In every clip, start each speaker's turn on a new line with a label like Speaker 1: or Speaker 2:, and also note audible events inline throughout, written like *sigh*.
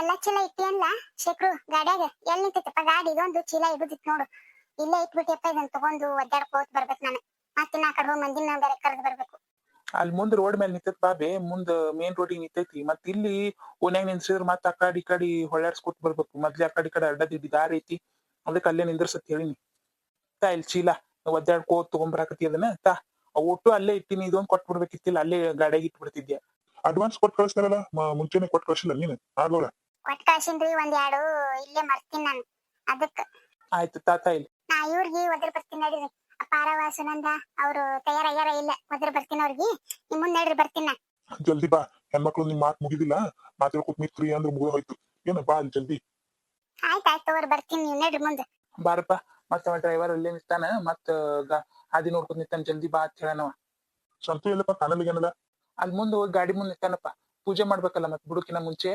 Speaker 1: ಎಲ್ಲ ಚೀಲ ಇಟ್ಟಿಯಲ್ಲ ಶೇಖರು ಗಾಡ್ಯಾಗ ಎಲ್ಲಿ ನಿಂತೈತಪ್ಪ? ಗಾಡಿ ಇದೊಂದು ಚೀಲ ಇಡುದಿತ್ ನೋಡು. ಇಲ್ಲೇ ಇಟ್ಬಿಟ್ಟಿಯಪ್ಪ ಇದನ್ನ ತಗೊಂಡು ಒದ್ದಾಡ್ಕೋತ ಬರ್ಬೇಕು ನಾನು. ಮತ್ತೆ ನಾ ಕಡೆ ಹೋಗಿ ಮಂದಿನ ಬೇರೆ ಕರೆದು ಬರ್ಬೇಕು.
Speaker 2: ಅಲ್ಲಿ ಮುಂದ್ ರೋಡ್ ಮೇಲೆ ನಿಂತೈತಿ ಬಾಬೆ ಮುಂದ್ ಮೇನ್ ರೋಡಿಗೆ ನಿಂತೈತಿ. ಮತ್ ಇಲ್ಲಿ ಓನ್ಯಾಗ ನಿಂದ್ರಿಸಿದ್ರ ಮತ್ ಆ ಕಡೆ ಈ ಕಡೆ ಹೊಳ್ಯಾಡ್ಸ್ಕೊತ ಬರ್ಬೇಕು. ಮೊದ್ಲೇ ಆ ಕಡೆ ಈ ಕಡೆ ಅಡ್ಡದಿದ್ದಿ ದಾರಿ ಐತಿ ಅದಕ್ಕೆ ಅಲ್ಲೇ ನಿಂದ್ರಸತ್ ಹೇಳಿನಿ ತಾ ಇಲ್ಲಿ ಚೀಲ. ಒದ್ದಾಡ್ಕೋತ ತಗೊಂಬರಾಕತಿ ಅದನ್ನ. ತಾ. ಒಟ್ಟು ಅಲ್ಲೇ ಇಟ್ಟಿನಿ. ಇದೊಂದು ಕೊಟ್ಟು ಬಿಡ್ಬೇಕಿತ್ತಿಲ್ಲ. ಅಲ್ಲೇ ಗಾಡಿಯಾಗಿ ಇಟ್ಬಿಡ್ತಿದ್ಯಾ.
Speaker 3: ಅಡ್ವಾನ್ಸ್ ಕೊಟ್ಟು ಕಳಿಸ್ತಾರಲ್ಲ? ಮುಂಚೆನೆ ಕೊಟ್ಟು ಕಳಿಸಿಲ್ಲ ನೀನು. ಆಗೋಲ್ಲ
Speaker 1: ಒಟ್ ಕಳ್ಸಿನ್ರಿ ಒಂದ್ ಎರಡು ಇಲ್ಲೇ ಮರ್ತೀನಿ ನಾನು. ಅದಕ್ಕ
Speaker 2: ಆಯ್ತು ತಾತ ಇಲ್ಲಿ.
Speaker 1: ನಾ ಇವ್ರಿಗೆ ಒದ್ರ ಬರ್ತೀನಿ ನಡೀರಿ. ಪಾರವ ಸುನಂದ ಅವ್ರು ತಯಾರಾಗ್ಯಾರ ಇಲ್ಲ ಒದ್ರ ಬರ್ತೀನಿ ಅವ್ರಿಗೆ. ನಿಮ್ ಮುಂದ್ ನಡ್ರಿ ಬರ್ತೀನಿ ನಾ.
Speaker 3: ಜಲ್ದಿ ಬಾ. ಹೆಣ್ಮಕ್ಳು ನಿಮ್ ಮಾತ್ ಮುಗಿದಿಲ್ಲ. ಮಾತಾಡ್ಕೊತ್ ಮಿತ್ರಿ ಅಂದ್ರೆ ಮುಗಿದ ಹೋಯ್ತು. ಏನ ಬಾ ಅಲ್ಲಿ ಜಲ್ದಿ.
Speaker 1: ಆಯ್ತ್ ಆಯ್ತು ಅವ್ರು ಬರ್ತೀನಿ ನೀವ್ ನಡ್ರಿ ಮುಂದೆ.
Speaker 2: ಬಾರಪ್ಪ. ಮತ್ತ ಡ್ರೈವರ್ ಅಲ್ಲೇ ನಿಂತಾನ. ಮತ್ತ ಗಾ- ಹಾದಿ ನೋಡ್ಕೊಂಡ್ ನಿಂತಾನ. ಜಲ್ದಿ ಬಾ ಅಂತ ಹೇಳನವ.
Speaker 3: ಸಂತು ಇಲ್ಲಪ್ಪ ಕಾಣಲಿಗೆ ಏನಲ್ಲ
Speaker 2: ಅಲ್ಲಿ ಮುಂದೆ ಹೋಗಿ ಗಾಡಿ ಮುಂದೆ ನಿಂತಾನಪ್ಪ. ಪೂಜೆ ಮಾಡ್ಬೇಕಲ್ಲ ಮತ್ತೆ ಬುಡುಕಿನ ಮುಂಚೆ.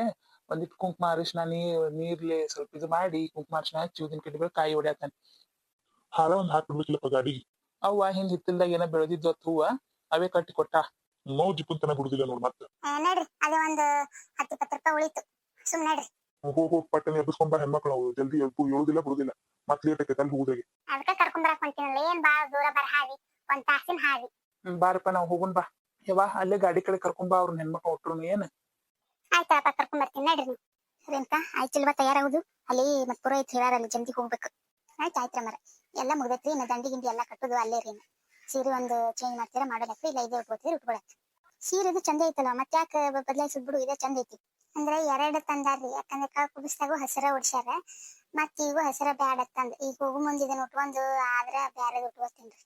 Speaker 2: ಒಂದಿಟ್ಟು ಕುಂಕುಮ ಅರಿಶಿನ ನೀರ್ ನೀರ್ಲಿ ಸ್ವಲ್ಪ ಇದು ಮಾಡಿ ಕುಂಕುಮ ಅರಿಶಿನ ಹಚ್ಚಿ ಉದಿನ ಬೆಳಿ ಕಾಯಿ ಹೊಡ್ಯಾತಾನೆ.
Speaker 3: ಹಾಳ ಒಂದ್ ಹಾಕಿ ಗಾಡಿ
Speaker 2: ಅವ್ವ ಹಿಂದ್ ಹಿತ್ತಲ್ದಾಗ ಏನೋ ಬೆಳೆದಿದ್ದು ಹೂವ ಅವೇ ಕಟ್ಟಿ ಕೊಟ್ಟ.
Speaker 3: ನೋವು ಜಿಪ್ಪುನ್ ಬಿಡುದಿಲ್ಲ ನೋಡ್ ಮತ್ತೆ.
Speaker 1: ನಡ್ರಿ ಅದೇ ಒಂದು ಹತ್ತು ಇಪ್ಪತ್ತು ರೂಪಾಯಿ ಉಳಿತು. ಸುಮ್ ನಡ್ರಿ.
Speaker 3: ಹೋಗ್ ಹೋಗ್ ಪಟ್ಟನೆ ಎಬ್ಬಿಸ್ಕೊಂಡ್ ಬಾ ಹೆಣ್ಮಕ್ಳು ಅವು ಜಲ್ದಿ ಎಬ್ಬು ಏಳುದಿಲ್ಲ ಬಿಡುದಿಲ್ಲ ಮತ್ ಲೇಟ್ ಆಕೈತೆ ಅಲ್ಲಿ ಅದಕ್ಕೆ
Speaker 1: ಅದಕ್ಕ ಕರ್ಕೊಂಡ್ ಬರಕ್ ಹೊಂಟಿನಲ್ಲ ಏನ್ ಬಾಳ ದೂರ ಬರ ಹಾದಿ. ಒಂದ್ ತಾಸಿನ ಹಾದಿ.
Speaker 2: ಹ್ಮ್, ಬಾರಪ್ಪ ನಾವ್ ಹೋಗುನ್ ಬಾ. ಯವ್ವ ಅಲ್ಲೇ ಗಾಡಿ ಕಡೆ ಕರ್ಕೊಂಡ್ ಬಾ ಅವ್ರನ್ನ ಹೆಣ್ಮಕ್ಳು ಒಟ್ರು ಏನ್?
Speaker 1: ಆಯ್ತಪ್ಪ ಕರ್ಕೊಂಡ್ ಬರ್ತೀನಿ. ನಡ್ರಿ ನೀವು. ರೇಣುಕಾ ಆಯ್ತಿಲ್ವಾ ತಯಾರಾಗುದು. ಅಲ್ಲಿ ಮತ್ ಪುರೋಹಿತ್ ಹೇಳಾರ ಅಲ್ಲಿ ಜಲ್ದಿ ಹೋಗ್ಬೇಕು. ಆಯ್ತು ಆಯ್ತ್ರ ಮರ ಎಲ್ಲ ಮುಗ್ದೈತ್ರಿ. ಇನ್ನ ದಂಡಿ ಗಿಂಡಿ ಎಲ್ಲ ಕಟ್ಟುದು ಅಲ್ಲೇ ರೀ. ಸೀರೆ ಒಂದು ಚೇಂಜ್ ಮಾಡ್ತೀರಾ ಮಾಡೋದಕ್ಕೆ ಇಲ್ಲ, ಇದೇ ಉಟ್ಕೋತೀರಿ ಉಟ್ಕೊಳಕ್ ಸೀರೆದು ಚಂದ ಐತಲ್ಲ, ಮತ್ತೆ ಯಾಕೆ ಬದಲಾಯಿಸಿದ್ ಬಿಡು, ಇದೇ ಚಂದ ಐತಿ. ಅಂದ್ರೆ ಎರಡು ತಂದಾರ್ರಿ. ಯಾಕಂದ್ರೆ ಕಾಳ ಕುಬಿಸ್ದಾಗ ಹಸಿರ ಉಡ್ಸ್ಯಾರ ಮತ್ ಈಗ ಹಸಿರ ಬ್ಯಾಡ ತಂದ್. ಈಗ ಹೋಗು ಮುಂದೆ ಉಟ್ಕೊಂಡು ಆದ್ರ ಬ್ಯಾರದ ಉಟ್ಕೋತೀನ್ರಿ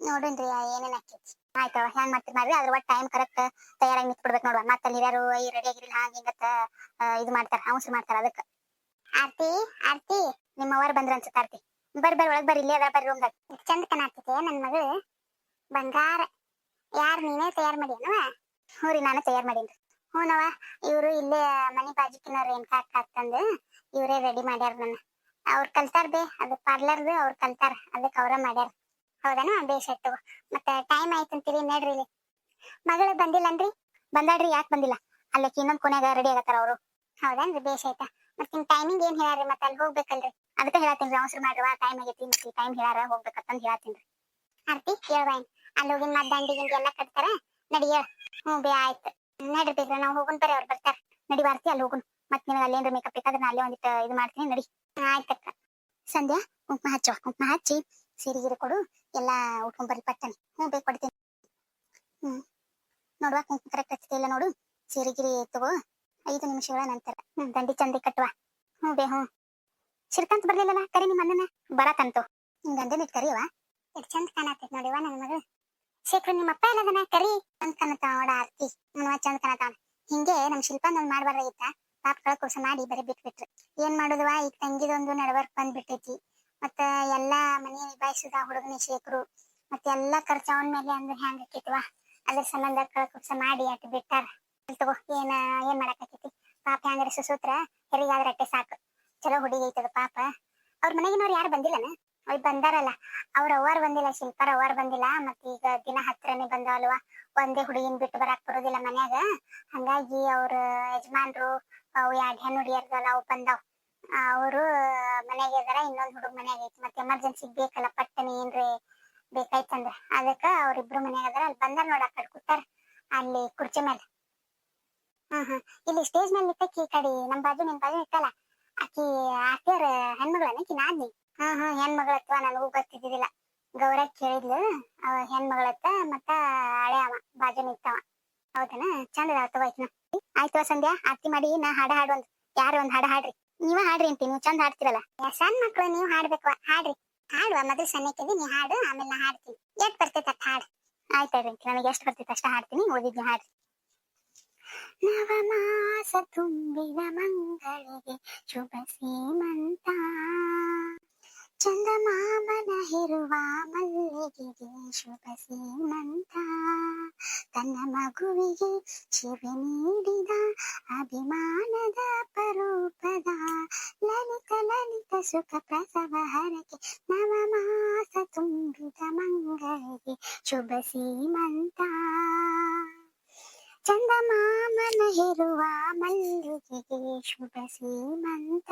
Speaker 1: ನೋಡನ್ರಿ, ಏನೇನ್ ಆಕೈತಿ. ಆಯ್ತವ ಹೆಂಗ್ ಮಾಡ್ತೀರಿ ಮಾಡ್ರಿ ಅದ್ರ ಒಟ್ಟು ಟೈಮ್ ಕರೆಕ್ಟ್ ತಯಾರಾಗಿ ನಿಂತ್ ಬಿಡ್ಬೇಕು ನೋಡುವ. ಮತ್ತೆ ನೀವ್ಯಾರು ಯಾರು ಈ ರೆಡಿ ಆಗಿರಲಿಲ್ಲ ಹಾಗೆ ಹಿಂಗತ್ತ ಇದು ಮಾಡ್ತಾರ ಅವಸರು ಮಾಡ್ತಾರ ಅದಕ್ಕ. ಆರ್ತಿ ಆರ್ತಿ, ನಿಮ್ಮ ಅವ್ರ ಬಂದ್ರ ಅನ್ಸುತ್ತ, ಆರ್ತಿ. ಬರ್ ಬರ್ ಒಳಗ್ ಬರ್ರಿ, ಇಲ್ಲೇ ಅದ ಬರ್ರಿ ರೂಮ್ದಾಗ. ಚಂದ ಕಾಣಾಗ್ತೈತೆ ನನ್ ಮಗಳು. ಬಂಗಾರ. ಯಾರ್ ನೀನೇ ತಯಾರ್ ಮಾಡ್ಯಾನವ ಹ್ಞೂ ರೀ, ನಾನು ತಯಾರ್ ಮಾಡೀನಿ ಹ್ಞೂನವ ಇವ್ರು ಇಲ್ಲೇ ಮನಿ ಬಾಜಿಕಿನ ಏನ್ ಕಾಕ್ ಹಾಕ್ತಂದು ಇವರೇ ರೆಡಿ ಮಾಡ್ಯಾರ ನನ್ನ ಅವ್ರ ಕಲ್ತಾರ ಬೇ, ಅದು ಪಾರ್ಲರ್ದು ಅವ್ರ ಕಲ್ತಾರ ಅದಕ್ಕೆ ಅವ್ರ ಮಾಡ್ಯಾರ. ಹೌದನ? ಬೇಷ್ ಆಯ್ತು ಮತ್ತೆ ಟೈಮ್ ಆಯ್ತು ಅಂತೀರಿ ನೋಡ್ರಿ ಇಲ್ಲಿ. ಮಗಳು ಬಂದಿಲ್ಲನ್ರಿ? ಬಂದಾಡ್ರಿ ಯಾಕೆ ಬಂದಿಲ್ಲ? ಅಲ್ಲಕ್ಕೆ ಇನ್ನೊಂದು ಕೊನೆಗ ರೆಡಿ ಆಗತ್ತಾರ ಅವರು. ಹೌದನ್ರಿ, ಬೇಷ್ ಆಯ್ತಾ? ಮತ್ತೆ ನಿಮ್ ಟೈಮಿಂಗ್ ಏನ್ ಹೇಳಾರಿ ಮತ್ತೆ ಅಲ್ಲಿ ಹೋಗ್ಬೇಕಲ್ರಿ? ಅದಕ್ಕೆ ಹೇಳತ್ತೀನಿ ಅವಸರ ಮಾಡ್ರಿ ಟೈಮ್ ಆಗೈತಿ ಮತ್ತೆ ಟೈಮ್ ಹೇಳಾರ ಹೋಗ್ಬೇಕಂತ ಹೇಳತ್ತೀನಿ ಆರ್ತಿ ಹೇಳ್ಬಾಯ್ ಅಲ್ಲಿ ಹೋಗಿನ ದಂಡಿ ಗಿಂಡಿ ಎಲ್ಲ ಕಟ್ತಾರ? ನಡಿ ಹೇಳ. ಹ್ಞೂ ಬೇ, ಆಯ್ತು. ನಡ್ರಿ ಬೇಕ್ರ, ನಾವು ಹೋಗುನ್ ಬರ್ರಿ ಅವ್ರು ಬರ್ತಾರ. ನಡಿ ಬಾರ್ತಿ ಅಲ್ಲಿ ಹೋಗುನ್. ಮತ್ತೆ ನಿನಗೆ ಅಲ್ಲೇನ್ರ ಮೇಕಪ್ ಬೇಕಾದ್ರೆ ನಾ ಅಲ್ಲೇ ಒಂದಿಟ್ಟು ಇದು ಮಾಡ್ತೀನಿ, ನಡಿ. ಆಯ್ತಕ್ಕ. ಸಂಧ್ಯಾ, ಕುಂಕುಮ ಹಚ್ಚುವ ಕುಂಕುಮ ಹಚ್ಚಿ. ಸೀರೆ ಕೊಡು. ಎಲ್ಲ ಉಟ್ಕೊಂಡ್ ಬರ್ರಿ ಪಟ್ಟನೆ. ಹ್ಞೂ ಬೇಕು ಕೊಡ್ತೀನಿ. ಹ್ಮ್ ನೋಡುವ ಕುಂಕುಮ ಕರೆಕ್ಟ್ ಇಲ್ಲ ನೋಡು. ಸೀರೆ ಗಿರಿ ತಗೋ. ಐದು ನಿಮಿಷಗಳ ನಂತರ. ಹ್ಞೂ, ದಂಡಿ ಚಂದಿ ಕಟ್ಟುವ ಹ್ಞೂ, ಬೇ, ಹ್ಞೂ. ಶ್ರೀಕಾಂತ್ ಬರ್ಲಿಲ್ಲಲ್ಲ? ಕರಿ ನಿಮ್ಮ ಅಣ್ಣನ? ಬರಕಂತು ನಿಮ್ ಗಂಡನ ಇಟ್ ಕರಿಯವ ಎಷ್ಟು ಚಂದ ಕಾಣತ್ತೆ ನೋಡಿವ ನನ್ನ ಮಗಳು. ಶೇಖರ್, ನಿಮ್ಮ ಅಪ್ಪ ಎಲ್ಲದನ ಕರಿ ಅಂತ ಕಾಣತಾವ ನೋಡ ಆರ್ತಿ. ನನ್ನ ಚಂದ ಕಾಣತಾವ ಹಿಂಗೆ ನಮ್ ಶಿಲ್ಪ ನನ್ ಮಾಡ್ಬಾರ್ದಾಗಿತ್ತ. ಪಾಪ ಕಳ್ಕೋಸ ಮಾಡಿ ಬರೀ ಬಿಟ್ಬಿಟ್ರಿ. ಏನ್ ಮಾಡುದವ ಈಗ ತಂಗಿದೊಂದು ನಡವರ್ಕ್ ಬಂದ್ಬಿಟ್ಟೈತಿ. ಮತ್ತ ಎಲ್ಲಾ ಮನೆ ನಿಭಾಯಿಸಿದ ಹುಡುಗನ ಶೇಖರು ಮತ್ತೆ ಎಲ್ಲಾ ಖರ್ಚ ಮೇಲೆ ಅಂದ್ರೆ ಹೆಂಗ ಆಕೈತಿವ ಅದ್ರ ಸಂಬಂಧ ಕಳಕುಪ್ಸ ಮಾಡಿ ಅಟ್ ಬಿಟ್ಟಾರ. ತಗೋ, ಏನ, ಏನ್ ಮಾಡಾಕತಿ ಪಾಪ ಹೆಂಗಾರ ಸುಸೂತ್ರ, ಹೆರಿಗಾದ್ರ ಅಟ್ಟೆ ಸಾಕು. ಚಲೋ ಹುಡುಗಿ ಐತದ ಪಾಪ. ಅವ್ರ ಮನೆಗಿನವ್ರು ಯಾರು ಬಂದಿಲ್ಲನ? ಅವ್ರು ಬಂದಾರಲ್ಲ. ಅವ್ರ ಅವ್ವಾರ್ ಬಂದಿಲ್ಲ, ಶಿಲ್ಪಾರ ಅವ್ವಾರ್ ಬಂದಿಲ್ಲ, ಮತ್ತ ಈಗ ದಿನ ಹತ್ರನೇ ಬಂದವಲ್ವಾ ಒಂದೇ ಹುಡುಗಿನ ಬಿಟ್ಟು ಬರಾಕ್ ಬರೋದಿಲ್ಲ ಮನ್ಯಾಗ. ಹಂಗಾಗಿ ಅವ್ರ ಯಜಮಾನ್ರು, ಅವು ಯಾಡ್ ಹೆಣ್ಣು ಅವು ಬಂದಾವ್. ಅವರು ಮನೆಗೆ ಇದಾರ, ಇನ್ನೊಂದ್ ಹುಡುಗ ಮನೆಗೆ ಐತಿ. ಮತ್ತೆ ಎಮರ್ಜೆನ್ಸಿ ಬೇಕಲ್ಲ ಪಟ್ಟನೆ ಏನ್ರಿ ಬೇಕಾಯ್ತಂದ್ರ ಅದಕ್ಕ ಅವ್ರಿಬ್ರು ಮನೆಗೆ ಅದಾರ ಅಲ್ಲಿ ಬಂದಾರ ನೋಡ ಆ ಕಡೆ ಕೂತಾರ. ಅಲ್ಲಿ ಕುರ್ಚಿ ಮೇಲೆ ಹ್ಮ್ ಹಾ ಇಲ್ಲಿ ಸ್ಟೇಜ್ ಮೇಲೆ ನಿಂತಕ್ಕಿ ಈ ಕಡೆ. ನಮ್ ಬಾಜು ನಿಮ್ ಬಾಜು ನಿಂತಲ್ಲ. ಆಕಿ ಆಕ್ಯಾರ ಹೆಣ್ಮಗಳನ್ನ ಕಿ ನಾದ್ನಿ ಹಾ ಹಾ ಹೆಣ್ಮಗಳತ್ವ ನನಗೂ ಗೊತ್ತಿದ್ದಿಲ್ಲ ಗೌರ ಕೇಳಿದ್ಲು. ಅವ ಹೆಣ್ಮಗಳತ್ತ ಮತ್ತ ಹಳೆ ಅವ. ಬಾಜು ನಿಂತವ. ಹೌದನ? ಚಂದ ಆಯ್ತು ಆಯ್ತು ಸಂಧ್ಯಾ. ಆರ್ತಿ ಮಾಡಿ, ನಾ ಹಾಡ ಹಾಡು ಒಂದ್ ಯಾರು ಒಂದ್ ಹಾಡ ಹಾಡ್ರಿ. ನೀವ ಹಾಡ್ರಿ ಅಂತಿ ನೀವು ಚಂದ ಹಾಡ್ತಿರಲ್ಲ? ಯಾ, ಸಣ್ಣ ಮಕ್ಳು ನೀವು ಹಾಡ್ಬೇಕು ಹಾಡ್ರಿ. ಹಾಡುವ ಮೊದಲು ಸಣ್ಣಕ್ಕಿದ್ದಿ ನೀ ಹಾಡು ಆಮೇಲೆ ನಾ ಹಾಡ್ತೀನಿ. ಎಷ್ಟ್ ಬರ್ತೈತೆ ಅಷ್ಟ್ ಹಾಡು? ಆಯ್ತು ನನಗೆ ಎಷ್ಟು ಬರ್ತೈತೆ ಅಷ್ಟ ಹಾಡ್ತೀನಿ ಉಳಿದಿದ್ನ ಹಾಡ್ರಿ. ನವಮಾಸ ತುಂಬಿದ ಮಂಗಳಿಗೆ ಶುಭ ಸೀಮಂತ. ಚಂದಮಾಮನ ಹೆರುವ ಮಲ್ಲಿಗೆಗೆ ಶುಭ ಸೀಮಂತ. ತನ್ನ ಮಗುವಿಗೆ ಶಿವೆ ನೀಡಿದ ಅಭಿಮಾನದ ಪರೂಪದ ಲಲಿತ ಲಲಿತ ಸುಖ ಪ್ರಸವ ಹರಕೆ ನವಮಾಸ ತುಂಬಿದ ಮಂಗಳಿಗೆ ಶುಭ ಸೀಮಂತ ಚಂದಮಾಮನ ಹೆರುವ ಮಲ್ಲಿಗೆಗೆ ಶುಭ ಸೀಮಂತ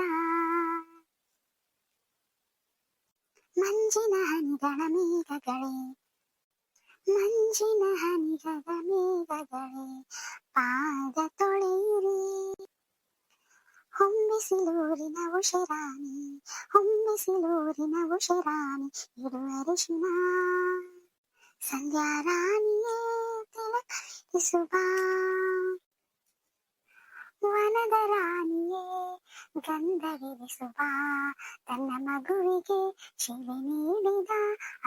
Speaker 1: ಮಂಜಿನ ಹನಿಗಳ ಮೇಘಗಳೇ ಮಂಜಿನ ಹನಿಗಳ ಮೇಘಗಳೇ ಪಾದ ತೊಳೆಯಿರಿ ಹೊಮ್ಮಿಸಿಲೂರಿನ ಉಶರಾಣಿ ಹೊಮ್ಮಿಸಿಲೂರಿನ ಉಶರಾಣಿ ಇರುವರಿಶಿನ ಸಂಧ್ಯಾ ರಾಣಿಯೇ ತಿಲಕಿಸುವ ವನದ ರಾಣಿಯೇ ಗಂಧವಿರಿಸುವ ತನ್ನ ಮಗುವಿಗೆ ಶಿಲೆ ನೀಡಿದ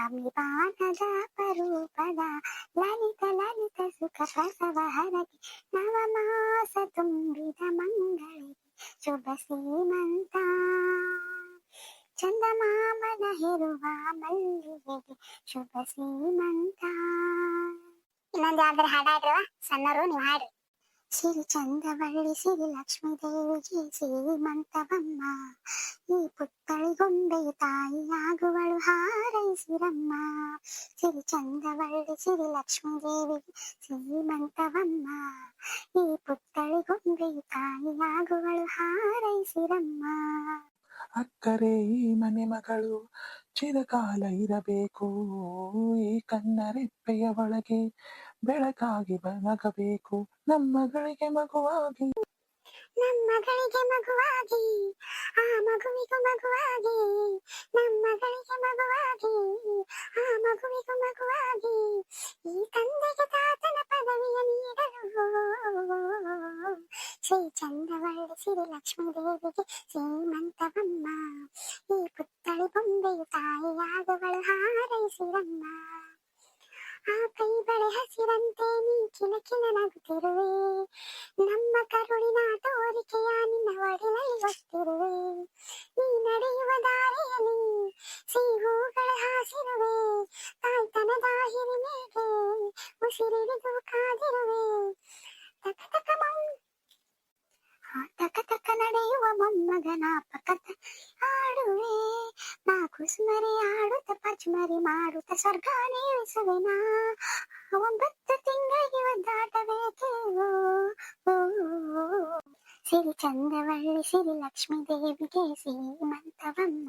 Speaker 1: ಅಭಿಮಾನದ ಪರೂಪದ ಲಲಿತ ಲಲಿತ ಸುಖ ಪ್ರಸವ ಹರಗಿ ನವಮಾಸ ತುಂಬಿದ ಮಂಗಳಿಗೆ ಶುಭ ಸೀಮಂತ ಚಂದಮಾಮನ ಹೆರುವ ಮಲ್ಲಿಗೆಗೆ ಶುಭ ಸೀಮಂತ ಇನ್ನೊಂದು ಯಾವ್ದಾರ ಹಾಡಾಡ್ರವ? ಸಣ್ಣರು ನೀವು ಹಾಡ್ರಿ. ಸಿರಿ ಚಂದವಳ್ಳಿ ಸಿರಿ ಲಕ್ಷ್ಮೀ ದೇವಿಗೆ ಸೀಮಂತವಮ್ಮ ಈ ಪುತ್ತಳಿಗೊಂಬೆಯು ತಾಯಿಯಾಗುವಳು ಹಾರೈಸಿರಮ್ಮ ಸಿರಿ ಚಂದವಳ್ಳಿ ಸಿರಿ ಲಕ್ಷ್ಮೀ ದೇವಿಗೆ ಸೀಮಂತವಮ್ಮ ಈ ಪುತ್ತಳಿಗೊಂಬೆಯು ತಾಯಿಯಾಗುವಳು ಹಾರೈಸಿರಮ್ಮ
Speaker 2: ಅಕ್ಕರೆ ಈ ಮನೆ ಮಗಳು ಚಿರಕಾಲ ಇರಬೇಕು. ಈ ಕಣ್ಣರೆಪ್ಪೆಯ ಒಳಗೆ ಬೆಳಕಾಗಿ ಬೆಳಗಬೇಕು ನಮ್ಮಗಳಿಗೆ ಮಗುವಾಗಿ.
Speaker 1: ನಮ್ಮಗಳಿಗೆ ಮಗುವಾಗಿ. ಆ ಮಗುವಿಗೂ ಮಗುವಾಗಿ. ನಮ್ಮಗಳಿಗೆ ಮಗುವಾಗಿ. ಆ ಮಗುವಿಗೂ ಮಗುವಾಗಿ. ಈ ತಂದೆಗೆ ತಾತನ ಪದವಿಯ ನೀಡಲು. ಶ್ರೀ ಚಂದವಳ್ಳಿ ಶ್ರೀ ಲಕ್ಷ್ಮೀ ದೇವಿಗೆ ಶ್ರೀಮಂತವಮ್ಮ. ಈ ಪುತ್ತಳಿ ಬೊಂಬೆಯು ತಾಯಿಯಾಗುವಳು ಹಾರೈಸಿರಮ್ಮ ಆ ಕೈ ಬಳೆ ಹಸಿರಂತೆ ನೀ ಕಿಲ ಕಿಲ ನಗುತ್ತಿರುವೆ ನಮ್ಮ ಕರುಳಿನ ತೋರಿಕೆಯ ನಿನ್ನ ಒಡಲಲ್ಲಿ ಗೊತ್ತಿರುವೆ ನೀ ನಡೆಯುವ ದಾರಿಯಲ್ಲಿ ಸಿಹೂಗಳ ಹಾಸಿರುವೆ ತಾಯ್ತನದ ಹಿರಿಮೆಗೆ ಉಸಿರಿಡಿದು ಕಾದಿರುವೆ ತಕ ತಕ ಮಂ ಆ ತಕ ತಕ ನಡೆಯುವ ಮೊಮ್ಮಗನ ಪಕ್ಕದ ಆಡುವೆ ನಾ ಕುಸುಮರಿ ಆಡುತ್ತ ಪಚ್ಮರಿ ಮಾಡುತ್ತ ಸ್ವರ್ಗ ನೀಳಿಸುವೆನಾ ಒಂಬತ್ತು ತಿಂಗಳಿಗೆ ಒದ್ದಾಟಬೇಕೆ ಓ, ಓ, ಓ. ಸಿರಿ ಚಂದವಳ್ಳಿ ಸಿರಿ ಲಕ್ಷ್ಮೀ ದೇವಿಗೆ ಸೀಮಂತವಮ್ಮ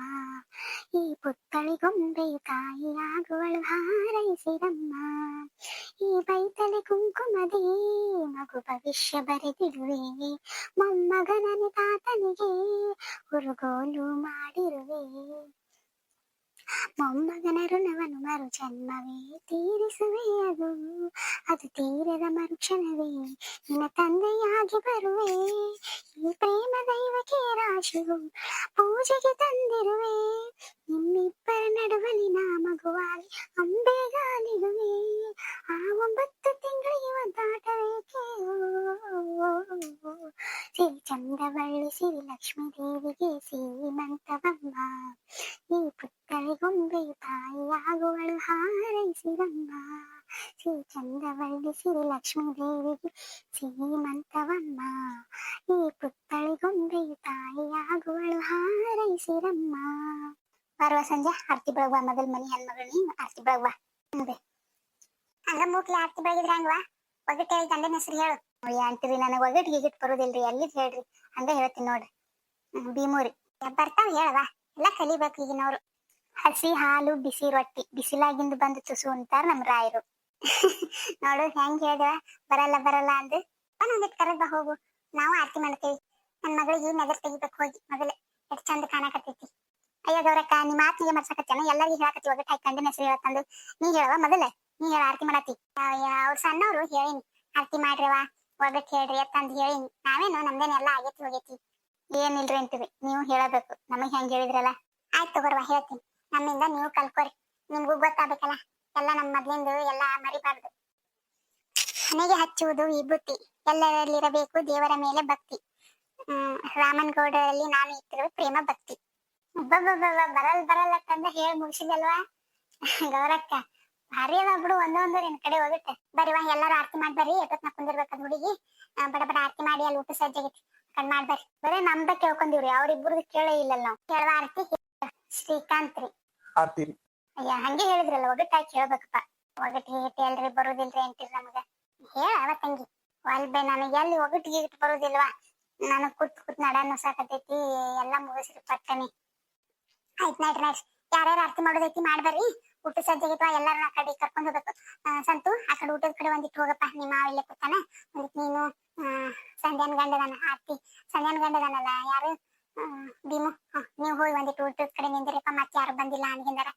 Speaker 1: ಈ ಪುತ್ತಳಿ ಗೊಂಬೆಯು ತಾಯಿಯಾಗುವಳು ಹಾರೈಸಿರಮ್ಮ ಈ ಬೈತಲೆ ಕುಂಕುಮದೇ ಮಗು ಭವಿಷ್ಯ ಬರೆದಿರುವೆ ಮೊಮ್ಮಗನನೆ ತಾತನಿಗೆ ಹುರುಗೋಲು ಮಾಡಿರುವೆ ಮೊಮ್ಮಗನ ಋಣವನ್ನು ಮರು ಜನ್ಮವೇ ತೀರಿಸುವೆ ಅದು ಅದು ತೀರದ ಮರುಕ್ಷಣವೇ ನಿನ್ನ ತಂದೆಯಾಗಿ ಬರುವೆ ಈ ಪ್ರೇಮ ದೈವಕ್ಕೆ ರಾಶಿಯು ಪೂಜೆಗೆ ತಂದಿರುವೆ ನಿಮ್ಮಿಬ್ಬರ ನಡುವಲಿ ನಾ ಮಗುವಾಗಿ ಅಂಬೆಗಾಲಿರುವೆ ಆ ಒಂಬತ್ತು ತಿಂಗಳಿಗೆ ಚಂದವಳ್ಳಿ ಸಿರಿ ಲಕ್ಷ್ಮೀ ದೇವಿಗೆ ಸೀಮಂತವಮ್ಮ ಈ ಪುತ್ತಳಿ ಗೊಂಬೆಯು ತಾಯಿಯಾಗುವಳು ಹಾರೈಸಿರಮ್ಮ. ಶ್ರೀ ಚಂದವಳ್ಳಿ ಸಿರಿ ಲಕ್ಷ್ಮೀ ದೇವಿಗೆ ಸೀಮಂತವಮ್ಮ ಈ ಪುತ್ತಳಿ ಗೊಂಬೆಯು ತಾಯಿಯಾಗುವಳು ಹಾರೈಸಿರಮ್ಮ. ಬರುವ ಸಂಜೆ, ಆರ್ತಿ ಬೆಳಗ್ವ ಮೊದಲ್ ಮನಿ ಹೆಣ್ಮಗಳ್ ನೀ ಆರ್ತಿ ಬೆಳಗ್ವ. ಮುಂದೆ ಹಂಗ ಮೂಕ್ಲಿ ಆರ್ತಿ ಬೆಳಗಿದ್ರ ಹಂಗವಾ ಒಗಟ್ ಹೇಳಿ ಗಂಡನ ಹೆಸರು ಹೇಳು. ಅಯ್ಯ ಅಂತೀರಿ, ನನಗೆ ಒಗಟ್ ಗಿಗಿಟ್ ಬರೋದಿಲ್ರಿ, ಎಲ್ಲಿದ್ ಹೇಳ್ರಿ, ಹಂಗ ಹೇಳ್ತೀನಿ ನೋಡ್ರಿ. ಭೀಮೂರಿ. ಬರ್ತಾವ ಹೇಳವ ಎಲ್ಲ ಕಲಿಬೇಕು ಈಗಿನವ್ರು. ಹಸಿ ಹಾಲು, ಬಿಸಿ ರೊಟ್ಟಿ, ಬಿಸಿಲಾಗಿಂದ ಬಂದು ತುಸು ಅಂತಾರ ನಮ್ ರಾಯರು. *laughs* ನೋಡು, ಹೆಂಗ್ ಹೇಳ್ದ, ಬರಲ್ಲ ಬರಲ್ಲ ಅಂದ್. ಒಂದೊಂದಿಟ್ ಕರೆದ್ ಬಾ, ಹೋಗು. ನಾವು ಆರತಿ ಮಾಡ್ತೇವಿ. ನನ್ ಮಗಳಿಗೆ ನಗರ್ ತೆಗಿಬೇಕು ಹೋಗಿ, ಮೊದಲೇ. ಎಷ್ಟ್ ಚಂದ ಕಾಣಕತ್ತೈತಿ. ಅಯ್ಯ, ಗೌರಕ್ಕ ನಿಮ್ಮ ಮಾತಿಗೆ ಮರ್ಸಕತ್ತೇನ, ಎಲ್ಲರಿಗೂ ಹೇಳಕತ್ತಿ ಒಗಟ್ ಹಾಕಿ ಕಂಡಿನ ಹೆಸರು ಹೇಳತ್ತಂದು ನೀ ಹೇಳವ ಮೊದಲೇ. ನೀ ಹೇಳ, ಆರತಿ ಮಾಡತ್ತಿ. ಅವ್ರ ಸಣ್ಣವ್ರು, ಹೇಳಿನಿ. ಆರತಿ ಮಾಡ್ರವ ಒಗಟ್ ಹೇಳ್ರಿ ಅಂತಂದ್ ಹೇಳಿ. ನಾವೇನು, ನಮ್ದೇನೆ ಎಲ್ಲ ಆಗೈತಿ ಹೋಗೈತಿ. ಏನಿಲ್ರಿ ಅಂತೀವಿ. ನೀವು ಹೇಳಬೇಕು. ನಮಗ್ ಹೆಂಗ್ ಹೇಳಿದ್ರಲ್ಲ? ಆಯ್ತು ತಗೋರ್ವ ಹೇಳ್ತೀನಿ. ನಮ್ಮಿಂದ ನೀವು ಕಲ್ಕೋರಿ. ನಿಮ್ಗೂ ಗೊತ್ತಾಗ್ಬೇಕಲ್ಲ? ಎಲ್ಲ ನಮ್ಮ ಮೊದ್ಲಿಂದು, ಎಲ್ಲ ಮರಿಬಾರ್ದು. ಮನೆಗೆ ಹಚ್ಚುವುದು ವಿಭೂತಿ. ಎಲ್ಲರಲ್ಲಿರಬೇಕು ದೇವರ ಮೇಲೆ ಭಕ್ತಿ. ಹ್ಮ್ ರಾಮನ್ ಗೌಡರಲ್ಲಿ ನಾನು ಇಟ್ಟಿರುವ ಪ್ರೇಮ ಭಕ್ತಿ. ಬರಲ್ ಬರಲ್ಲ ಹೇಳಿ ಮುಗಿಸಿದಲ್ವಾ ಗೌರಕ್ಕ ಭಾರಿ ಅದ ಬಿಡು ಒಂದೊಂದು ನಿನ್ ಕಡೆ ಹೋಗುತ್ತೆ. ಬರೀವಾ ಎಲ್ಲಾರು ಆರತಿ ಮಾಡಿ ಬರ್ರಿ ಎಷ್ಟೊತ್ ನಾ ಕುಂದಿರ್ಬೇಕದ ಹುಡುಗಿ. ಬಡ ಬಡ ಆರತಿ ಮಾಡಿ ಅಲ್ಲಿ ಊಟ ಸಜ್ಜಾಗೈತಿ ಕಣ್ ಮಾಡ್ಬರ್ರಿ ಬರೇ ನಮ್ದ ಕೇಳ್ಕೊಂಡಿವ್ರಿ ಅವ್ರಿಬ್ರದ್ದು ಕೇಳೇ ಇಲ್ಲ ನಾವು. ಕೇಳುವ ಆರತಿ ಶ್ರೀಕಾಂತ್ ರೀ.
Speaker 2: ಆರ್ತಿ
Speaker 1: ಅಯ್ಯ ಹಂಗೆ ಹೇಳಿದ್ರಲ್ಲ ಒಗಟ್ಟಾಗಿ ಕೇಳ್ಬೇಕಪ್ಪ. ಒಗಟ್ ಗೀಟ್ ಎಲ್ರಿ ಬರುದಿಲ್ರಿ ಅಂತೀರಿ ನಮಗ. ಹೇಳ ತಂಗಿ. ಅಲ್ಬೆ ನನಗೆ ಎಲ್ಲಿ ಒಗಟ್ ಗೀಟ್ ಬರುದಿಲ್ವಾ? ನಾನು ಕುತ್ ಕುತ್ ನಡ ಸಾಕತೈತಿ ಎಲ್ಲಾ ಮುಗಿಸ್ರಿ ಪಟ್ಟನಿ ಆಯ್ತ್ ನಡ್ರಿ ನಡ್ರಿ. ಯಾರ್ಯಾರು ಆರತಿ ಮಾಡೋದೈತಿ ಮಾಡ್ಬರ್ರಿ ಊಟ ಸಜ್ಜಾಗಿತ್ವ ಎಲ್ಲಾರ ಆ ಕಡೆ ಕರ್ಕೊಂಡು ಹೋಗ್ಬೇಕು. ಸಂತು ಆ ಕಡೆ ಊಟದ ಕಡೆ ಒಂದಿಟ್ಟು ಹೋಗಪ್ಪ ನಿಮ್ಮ ಮಾವ ಇಲ್ಲೇ ಕೂತಾನ. ಒಂದಿಟ್ಟು ನೀನು ಸಂಧ್ಯಾನ್ ಗಂಡದಾನ ಆರ್ತಿ. ಸಂಧ್ಯಾನ್ ಗಂಡದಾನಲ್ಲ ಯಾರು? ಭೀಮು. ನೀವು ಹೋಗಿ ಒಂದಿಟ್ಟು ಊಟದ ಕಡೆ ನಿಂದಿರಪ್ಪ ಮತ್ತೆ ಯಾರು ಬಂದಿಲ್ಲ ಅನ್ಗಿಂದಾರ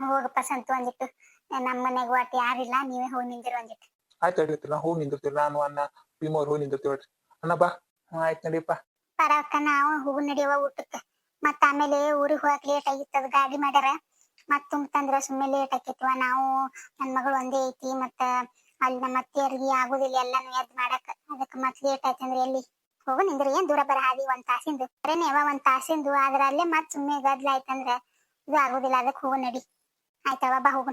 Speaker 1: ಹೋಗಪ್ಪ ಸಂತು ಒಂದಿಟ್ಟು ನಮ್ಮ ಮನೆಗೂ ಒಟ್ಟು ಯಾರಿಲ್ಲ ನೀವೇ ಹೋಗಿ ನಿಂದಿರು ಒಂದಿಟ್ಟು
Speaker 2: ಆಯ್ತು ತಡಿಯತ್ತಿಲ್ಲ ಹೋಗಿ ನಿಂದಿರ್ತೀವಿ. ನಾನು ಅನ್ನ ಭೀಮು ಅವ್ರು ಹೋಗಿ ನಿಂದಿರ್ತೀವಿ ಅಣ್ಣ ಬಾ. ಆಯ್ತು ನಡಿಯಪ್ಪ
Speaker 1: ಪರವಕ್ಕ ನಾವು ಹೋಗಿ ನಡೆಯುವ ಊಟಕ್ಕೆ. ಮತ್ತ ಆಮೇಲೆ ಊರಿಗೆ ಹೋಗಕ್ ಲೇಟ್ ಆಗಿತ್ತು ಅದು ಗಾಡಿ ಮಾಡ್ಯಾರ. ಮತ್ ತುಂಬತಂದ್ರ ಸುಮ್ಮನೆ ಲೇಟ್ ಆಕಿತ್ವ? ನಾವು ನನ್ ಮಗಳು ಒಂದೇ ಐತಿ, ಮತ್ತ ಅಲ್ಲಿ ನಮ್ಮ ಅತ್ತೆಯರಿಗೆ ಆಗುದಿಲ್ಲ, ಎಲ್ಲಾನು ಎದ್ ಮಾಡಕ್. ಅದಕ್ಕೆ ಮತ್ ಲೇಟ್ ಆಯ್ತಂದ್ರ ಎಲ್ಲಿ ಹೋಗು ನಿಂದ್ರಿ? ಏನ್ ದೂರ ಬರ ಹಾದಿ ಒಂದ್ ತಾಸಿಂದು? ಬರೇನೆ ಯಾವ ಒಂದ್ ತಾಸಿಂದು, ಆದ್ರ ಅಲ್ಲೇ ಮತ್ ಸುಮ್ಮನೆ ಗದ್ಲ ಆಯ್ತಂದ್ರ ಇದು ಆಗುದಿಲ್ಲ ಅದಕ್ಕೆ ಹೋಗು ನಡಿ. ಆಯ್ತವ ಬಾ ಹೋಗು.